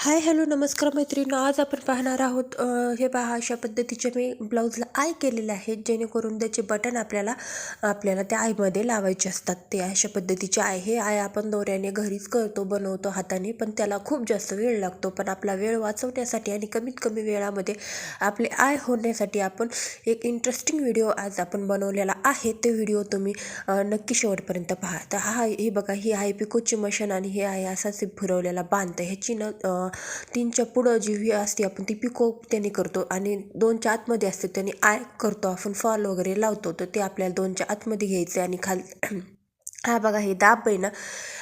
Hi hello नमस्कार मैत्रिणी आज आपण पाहणार आहोत हे पहा अशा पद्धतीचे मी ब्लाऊजला आय केलेले आहेत जेणेकरून त्याचे बटन आपल्याला आपल्याला त्या आयमध्ये लावायचे असतात. ते अशा पद्धतीचे आय हे आय आपण दोऱ्याने घरीच करतो बनवतो हाताने पण त्याला खूप जास्त वेळ लागतो. पण आपला वेळ वाचवण्यासाठी आणि कमीत कमी वेळामध्ये आपले आय होण्यासाठी आपण एक इंटरेस्टिंग व्हिडिओ आज आपण बनवलेला आहे. ते व्हिडिओ तुम्ही नक्की शेवटपर्यंत पहा. तर हा हे बघा ही आहे पिकोची मशीन आणि हे आहे असाच फिरवलेला बांधतं ह्याची न तीनच्या पुढं जी व्ही असते आपण ती पिको त्याने करतो आणि दोनच्या आतमध्ये असते त्याने आय करतो आपण फॉल वगैरे लावतो तर ते आपल्याला दोनच्या आतमध्ये घ्यायचं आणि खाल हा बघा हे दाब आहे ना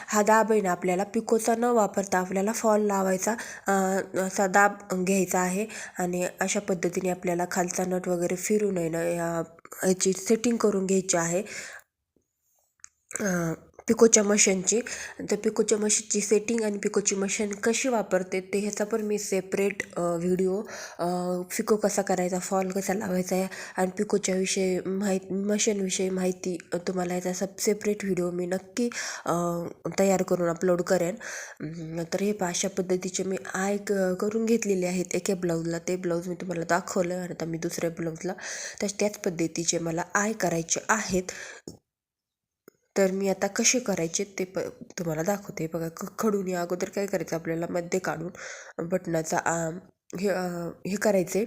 हा दाब आहे ना आपल्याला पिकोचा न वापरता आपल्याला फॉल लावायचा असा दाब घ्यायचा आहे आणि अशा पद्धतीने आपल्याला खालचा नट वगैरे फिरून आहे ना याची सेटिंग करून घ्यायची आहे. पिकोच्या मशीनची. तर पिकोच्या मशीनची सेटिंग आणि पिकोची मशीन कशी वापरते ते ह्याचा पण मी सेपरेट व्हिडिओ पिको कसा करायचा फॉल कसा लावायचा आहे आणि पिकोच्या विषयी माहिती मशीनविषयी माहिती तुम्हाला याचा सब सेपरेट व्हिडिओ मी नक्की तयार करून अपलोड करेन. तर हे अशा पद्धतीचे मी आय क- करून घेतलेले आहेत. एका ब्लाऊजला ते ब्लाऊज मी तुम्हाला दाखवलं आणि आता मी दुसऱ्या ब्लाऊजला तर त्याच पद्धतीचे मला आय करायचे आहेत. तर मी आता कसे करायचे ते प तुम्हाला दाखवते. बघा क खडून या अगोदर काय करायचं आपल्याला मध्ये काढून बटनाचा आ हे हे करायचे.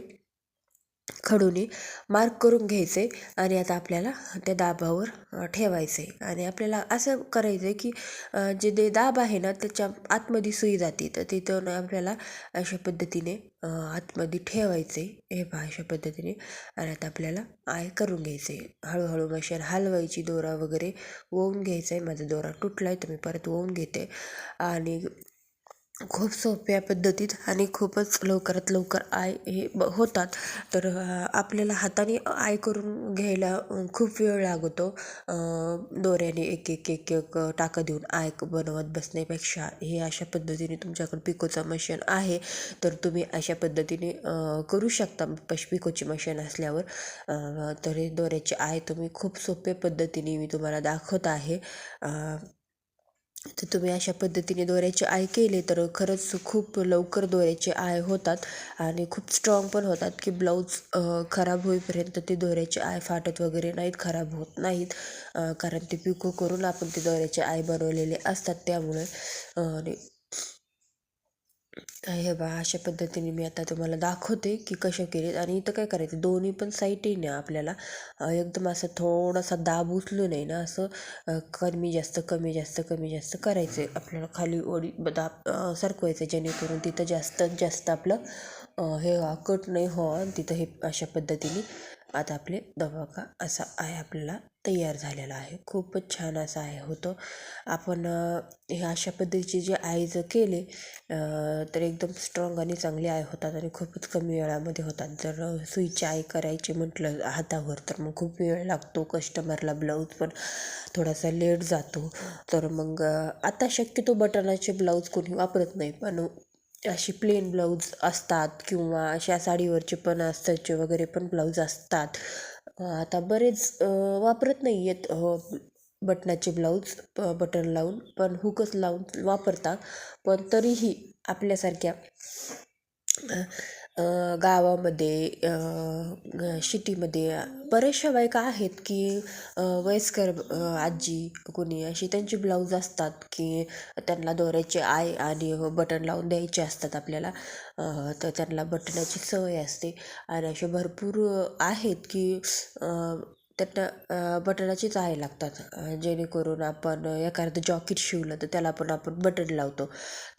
खडूने मार्क करून घ्यायचे आणि आता आपल्याला त्या दाबावर ठेवायचे. आणि आपल्याला असं करायचं आहे की जे ते दाब आहे ना त्याच्या आतमध्ये सुई जाते. तर तिथं आपल्याला अशा पद्धतीने आतमध्ये ठेवायचे. हे पहा अशा पद्धतीने. आणि आता आपल्याला आय करून घ्यायचे. हळूहळू मशीन हलवायची दोरा वगैरे ओवून घ्यायचा आहे माझा दोरा तुटला आहे तर मी परत ओवून घेते. आणि खूप सोप्या पद्धतीत आणि खूपच लवकरात लवकर आय हे ब होतात. तर आपल्याला हाताने आय करून घ्यायला खूप वेळ लागतो. दोऱ्याने एक एक एक एक टाकं देऊन आय बनवत बसण्यापेक्षा हे अशा पद्धतीने तुमच्याकडे पिकोचं मशीन आहे. तर तुम्ही अशा पद्धतीने करू शकता. पश पिकोची मशीन असल्यावर तर हे दोऱ्याचे आय तुम्ही खूप सोप्या पद्धतीने मी तुम्हाला दाखवत आहे. तर तुम्ही अशा पद्धतीने दोऱ्याचे आय केले तर खरंच खूप लवकर दोऱ्याचे आय होतात आणि खूप स्ट्रॉंग पण होतात की ब्लाऊज खराब होईपर्यंत ते दोऱ्याचे आय फाटत वगैरे नाहीत खराब होत नाहीत. कारण ते पिको करून आपण ते दोऱ्याचे आय बनवलेले असतात त्यामुळे आणि हे बा अशा पद्धतीने मी आता तुम्हाला दाखवते की कशा केलेत. आणि इथं काय करायचं दोन्ही पण साईडने आपल्याला एकदम असं थोडासा दाब उचलू नये ना असं कमी जास्त कमी जास्त कमी जास्त करायचं आपल्याला खाली ओढी दाब सरकवायचं जेणेकरून तिथं जास्तीत जास्त आपलं हे कट नाही हो तिथं हे अशा पद्धतीने आता आपले दबाका असा आहे आपल्याला तयार झालेला आहे. खूपच छान असा आहे होतो. आपण हे अशा पद्धतीचे जे आय जर केले तर एकदम स्ट्रॉंग आणि चांगले आय होतात आणि खूपच कमी वेळामध्ये होतात. जर सुईचे सुईची आय करायची म्हटलं हातावर तर मग खूप वेळ लागतो. कस्टमरला ब्लाऊज पण थोडासा लेट जातो. तर मग आता शक्यतो बटनाचे ब्लाऊज कोणी वापरत नाही. पण अशी प्लेन ब्लाऊज असतात किंवा अशा साडीवरचे पण अस्तरचे वगैरे पण ब्लाऊज असतात. आता बरेच वापरत नाही आहेत बटनाचे ब्लाऊज प बटन लावून पण हुकच लावून वापरतात. पण तरीही आपल्यासारख्या गावामध्ये शिटीमध्ये बऱ्याचशा बायका आहेत की वयस्कर आजी कोणी अशी त्यांची ब्लाऊज असतात की त्यांना दोऱ्याचे आय आणि बटन लावून द्यायचे असतात आपल्याला. तर त्यांना बटनाची सवय असते. आणि असे भरपूर आहेत की त्यांना बटनाचीच आय लागतात. जेणेकरून आपण एखादं जॉकेट शिवलं तर त्याला पण आपण बटन लावतो.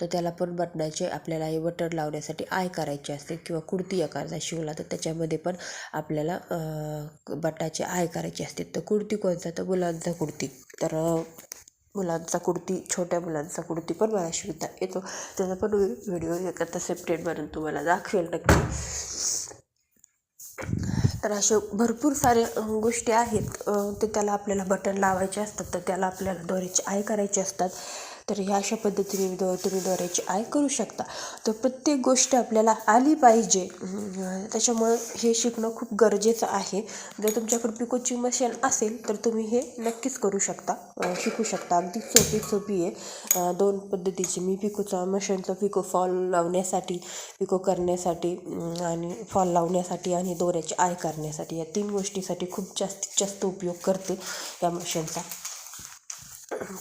तर त्याला पण बटनाचे आपल्याला हे बटन लावण्यासाठी आय करायचे असते किंवा कुर्ती एखादा शिवला तर त्याच्यामध्ये पण आपल्याला अ, आय करायचे असते तर कुर्ती कोणता? तर मुलांचा कुर्ती तर मुलांचा कुर्ती छोट्या मुलांचा कुर्ती पण मला शिवता येतो. त्याचा पण व्हिडिओ एखादा सेपरेट बनवून तुम्हाला दाखवेल नक्की. तर असे भरपूर सारे गोष्टी आहेत. ते त्याला आपल्याला बटन लावायचे असतात तर त्याला आपल्याला दोऱ्याचे आय करायचे असतात. तर ह्या अशा पद्धतीने दो तुम्ही दोऱ्याची आय करू शकता. तर प्रत्येक गोष्ट आपल्याला आली पाहिजे. त्याच्यामुळं हे शिकणं खूप गरजेचं आहे. जर तुमच्याकडे पिकोची मशीन असेल तर तुम्ही हे नक्कीच करू शकता. शिकू शकता. अगदी सोपी सोपी आहे. दोन पद्धतीची. मी पिकोचा मशीनचा पिको फॉल लावण्यासाठी पिको करण्यासाठी आणि फॉल लावण्यासाठी आणि दोऱ्याची आय करण्यासाठी या तीन गोष्टीसाठी खूप जास्तीत जास्त उपयोग करते या मशीनचा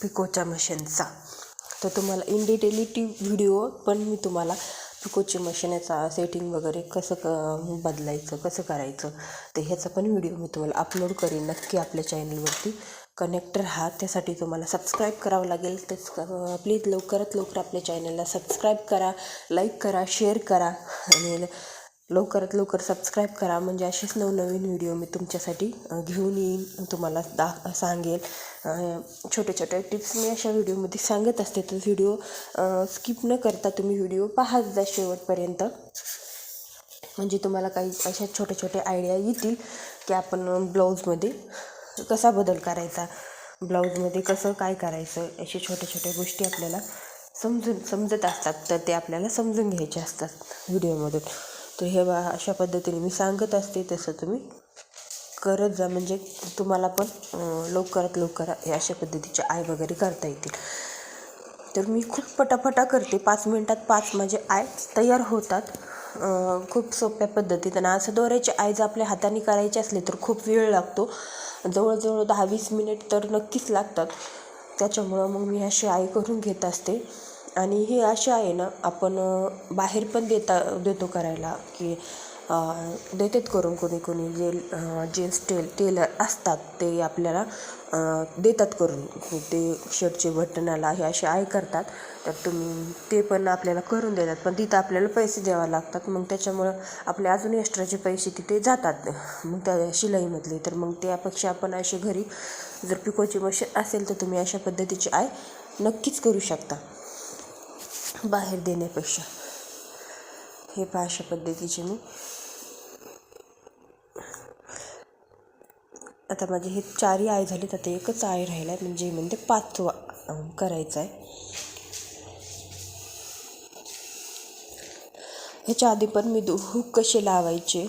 पिकोच्या मशीनचा. तर तुम्हाला इन डिटेलिटी व्हिडिओ पण मी तुम्हाला पिकोची याचा सेटिंग वगैरे कसं क बदलायचं कसं करायचं तर ह्याचा पण व्हिडिओ मी तुम्हाला अपलोड करीन. नक्की आपल्या चॅनलवरती कनेक्ट राहा. त्यासाठी तुम्हाला सबस्क्राईब करावं लागेल. तेच प्लीज लवकरात लवकर आपल्या चॅनलला सबस्क्राईब करा लाईक करा शेअर करा. आणि लवकरात लवकर सबस्क्राईब करा. म्हणजे असेच नवनवीन व्हिडिओ मी तुमच्यासाठी घेऊन येईन. तुम्हाला दा सांगेल. छोट्या छोट्या टिप्स मी अशा व्हिडिओमध्ये सांगत असते. तर व्हिडिओ स्किप न करता तुम्ही व्हिडिओ पाहत जा शेवटपर्यंत. म्हणजे तुम्हाला काही अशा छोट्या छोट्या आयडिया येतील की आपण ब्लाऊजमध्ये कसा बदल करायचा? ब्लाऊजमध्ये कसं काय करायचं? अशा छोट्या छोट्या गोष्टी आपल्याला समजून समजत असतात. तर ते आपल्याला समजून घ्यायचे असतात व्हिडिओमधून तर हे बा अशा पद्धतीने मी सांगत असते तसं तुम्ही. करत जा म्हणजे तुम्हाला पण लवकरात लवकर हे अशा पद्धतीचे आय वगैरे करता येतील. तर मी खूप पटापटा करते. पाच मिनटात पाच माझे आय तयार होतात. खूप सोप्या पद्धतीत. आणि असं दोऱ्याचे आय जर आपल्या हाताने करायचे असले तर खूप वेळ लागतो. जवळजवळ दहा वीस मिनिट तर नक्कीच लागतात. त्याच्यामुळं मग मी अशी आय करून घेत असते. आणि हे असे आहे ना आपण बाहेर पण देता देतो करायला की देतात करून कोणी कोणी जे अं, जे स्टेल टेलर असतात ते आपल्याला देतात करून. ते शर्टचे बटनाला हे असे आय करतात. तर तुम्ही ते पण आपल्याला करून देतात. पण तिथं आपल्याला पैसे द्यावे लागतात. मग त्याच्यामुळं आपले अजून एक्स्ट्राचे पैसे तिथे जातात. मग त्या शिलाईमधले. तर मग त्यापेक्षा आपण असे घरी जर पिकोची मशीन असेल तर तुम्ही अशा पद्धतीची आय नक्कीच करू शकता. बाहेर देण्यापेक्षा. हे पहा अशा पद्धतीचे मी. आता माझे हे चारही आय झालेत आता एकच आय राहिला आहे म्हणजे म्हणजे पाचवा करायचा आहे ह्याच्या आधी पण मी दु हुक कसे लावायचे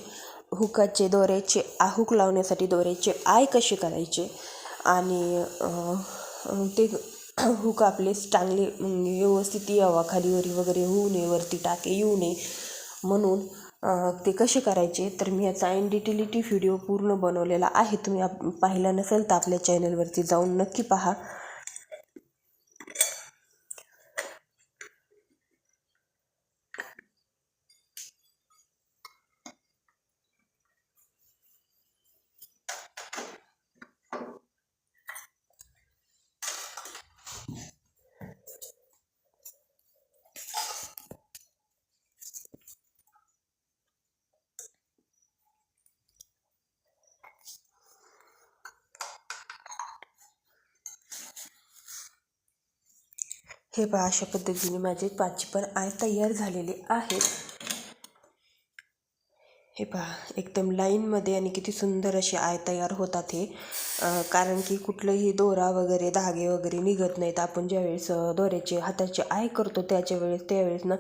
हुकाचे दोऱ्याचे हुक लावण्यासाठी दोऱ्याचे आय कसे करायचे आणि ते हुक आपले चांगले म्हणजे व्यवस्थित यावा खालीवरी वगैरे होऊ नये वरती टाके येऊ नये. म्हणून ते कसे करायचे? तर मी याचा इन डिटेलिटी व्हिडिओ पूर्ण बनवलेला आहे. तुम्ही आप पाहिला नसेल तर आपल्या चॅनलवरती जाऊन नक्की पहा. हे पहा अशा पद्धतीने माझे पाचशे पण आय तयार झालेले आहेत. हे पहा एकदम लाईनमध्ये आणि किती सुंदर असे आय तयार होतात हे. कारण की कुठलंही दोरा वगैरे धागे वगैरे निघत नाहीत. आपण ज्यावेळेस दोऱ्याचे हाताचे आय करतो त्याच्या वेळेस त्यावेळेस ना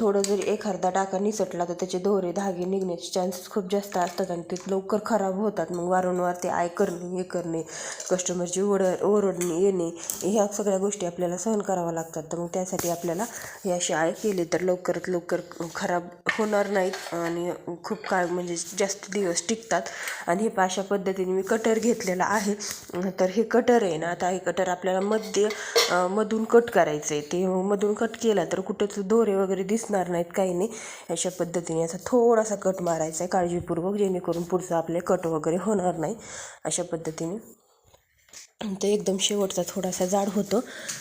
थोडं जरी एखादा टाका निसटला तर त्याचे दोरे धागे निघण्याचे चान्सेस खूप जास्त असतात आणि ते लवकर खराब होतात. मग वारंवार ते आय करणे हे करणे कस्टमरची ओढ ओरडणे येणे ह्या सगळ्या गोष्टी आपल्याला सहन कराव्या लागतात. तर मग त्यासाठी आपल्याला हे असे आय केले तर लवकरात लवकर खराब होणार नाहीत आणि खूप खूप काळ म्हणजे जास्त दिवस टिकतात. आणि हे अशा पद्धतीने मी कटर घेतलेला आहे. तर हे कटर आहे ना आता हे कटर आपल्याला मध्ये मधून कट करायचं आहे ते मधून कट केला तर कुठेच दोरे वगैरे दिसणार नाहीत काही नाही. अशा पद्धतीने असा थोडासा कट मारायचा आहे काळजीपूर्वक जेणेकरून पुढचं आपले कट वगैरे होणार नाही. अशा पद्धतीने. तर एकदम शेवटचा थोडासा जाड होतो.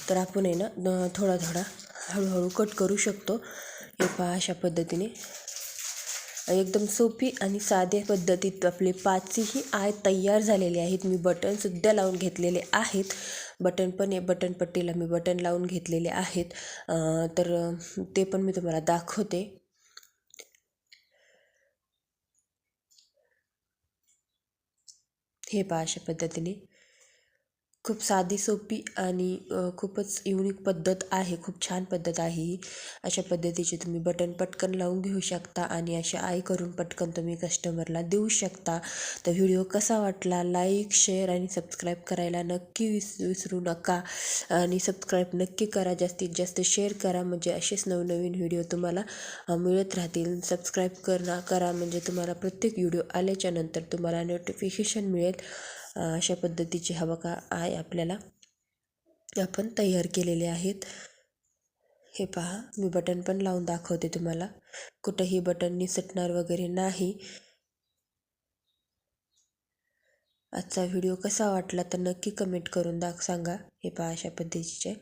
तर आपण आहे ना थोडा थोडा हळूहळू कट करू शकतो. हे पहा अशा पद्धतीने. एकदम सोपी आणि साध्या पद्धतीत आपले पाचही आय तयार झालेले आहेत. मी बटनसुद्धा लावून घेतलेले आहेत. बटन पण आहे. बटन पट्टीला मी बटन लावून घेतलेले आहेत. तर ते पण मी तुम्हाला दाखवते. हे पहा अशा पद्धतीने. खूप साधी सोपी आणि खूपच युनिक पद्धत आहे. खूप छान पद्धत आहे ही. अशा पद्धतीचे तुम्ही बटन पटकन लावून घेऊ शकता आणि अशा आय करून पटकन तुम्ही कस्टमरला देऊ शकता. तर व्हिडिओ कसा वाटला? लाईक शेअर आणि सबस्क्राईब करायला नक्की विस विसरू नका. आणि सबस्क्राईब नक्की करा. जास्तीत जास्त शेअर करा. म्हणजे असेच नवनवीन व्हिडिओ तुम्हाला मिळत राहतील. सबस्क्राईब करा करा. म्हणजे तुम्हाला प्रत्येक व्हिडिओ आल्याच्यानंतर तुम्हाला नोटिफिकेशन मिळेल. अशा पद्धतीचे हा का आय आपल्याला? आपण तयार केलेले आहेत. हे पहा मी बटन पण लावून दाखवते तुम्हाला. कुठंही बटन निसटणार वगैरे नाही. आजचा व्हिडिओ कसा वाटला तर नक्की कमेंट करून दाख सांगा. हे पहा अशा पद्धतीचे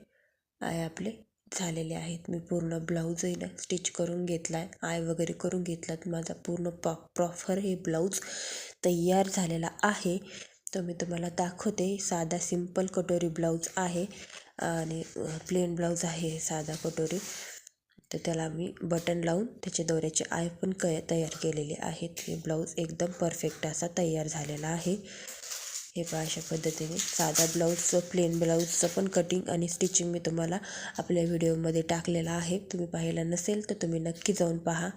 आय आपले झालेले आहेत. मी पूर्ण ब्लाऊजही ना स्टिच करून घेतला आहे आय वगैरे करून घेतला माझा पूर्ण पॉ प्रॉफर हे ब्लाऊज तयार झालेला आहे. तर मी तुम्हाला दाखवते. साधा सिंपल कटोरी ब्लाऊज आहे आणि प्लेन ब्लाऊज आहे साधा कटोरी. तर त्याला मी बटन लावून त्याचे दोऱ्याचे आय पण क तयार केलेले आहेत हे ब्लाऊज एकदम परफेक्ट असा तयार झालेला आहे. हे पहा अशा पद्धतीने साधा ब्लाऊजचं प्लेन ब्लाऊजचं पण कटिंग आणि स्टिचिंग मी तुम्हाला आपल्या व्हिडिओमध्ये टाकलेलं आहे. तुम्ही पाहिलं नसेल तर तुम्ही नक्की जाऊन पहा.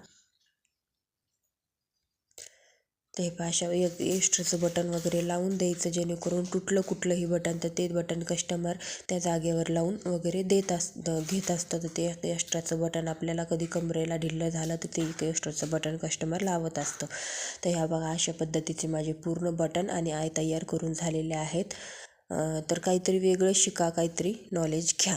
ते अशा एक एक्स्ट्राचं बटन वगैरे लावून द्यायचं जेणेकरून तुटलं कुठलंही बटन तर ते बटन कस्टमर त्या जागेवर लावून वगैरे देत अस घेत असतं तर ते एक्स्ट्राचं बटन आपल्याला कधी कमरेला ढिल्लं झालं तर ते एक एक्स्ट्राचं बटन कस्टमर लावत असतं. तर ह्या बघा अशा पद्धतीचे माझे पूर्ण बटन आणि आय तयार करून झालेले आहेत. तर काहीतरी वेगळं शिका काहीतरी नॉलेज घ्या.